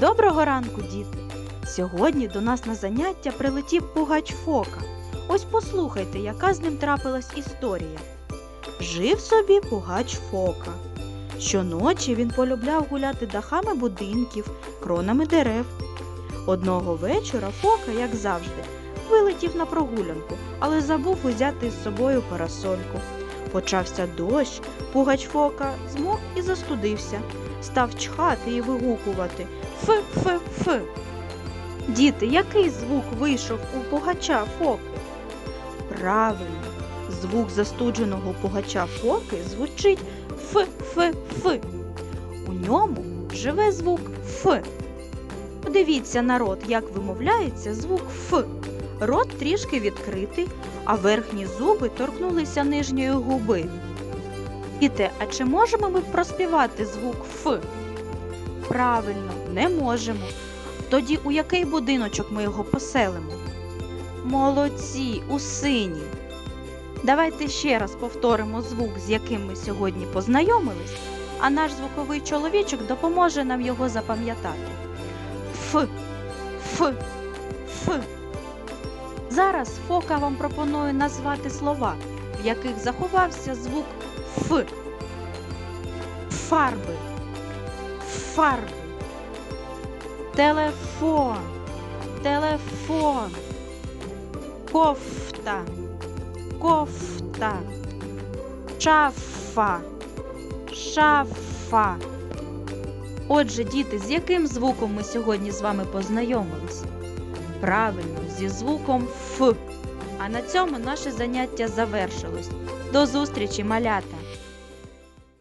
Доброго ранку, діти! Сьогодні до нас на заняття прилетів пугач Фока. Ось послухайте, яка з ним трапилась історія. Жив собі пугач Фока. Щоночі він полюбляв гуляти дахами будинків, кронами дерев. Одного вечора Фока, як завжди, вилетів на прогулянку, але забув узяти з собою парасольку. Почався дощ, пугач Фока змок і застудився, став чхати і вигукувати Ф-ф-ф. Діти, який звук вийшов у пугача Фоки? Правильно, звук застудженого пугача Фоки звучить Ф-ф-ф. У ньому живе звук Ф. Подивіться, народ, як вимовляється звук Ф. Рот трішки відкритий, а верхні зуби торкнулися нижньої губи. Діти, а чи можемо ми проспівати звук Ф? Правильно, не можемо. Тоді у який будиночок ми його поселимо? Молодці, у синій. Давайте ще раз повторимо звук, з яким ми сьогодні познайомились, а наш звуковий чоловічок допоможе нам його запам'ятати. Ф, Ф. Зараз Фока вам пропонує назвати слова, в яких заховався звук Ф. Фарби. Фарби. Телефон. Телефон. Кофта. Кофта. Шафа. Шафа. Отже, діти, з яким звуком ми сьогодні з вами познайомились? Правильно, зі звуком Ф. А на цьому наше заняття завершилось. До зустрічі, малята!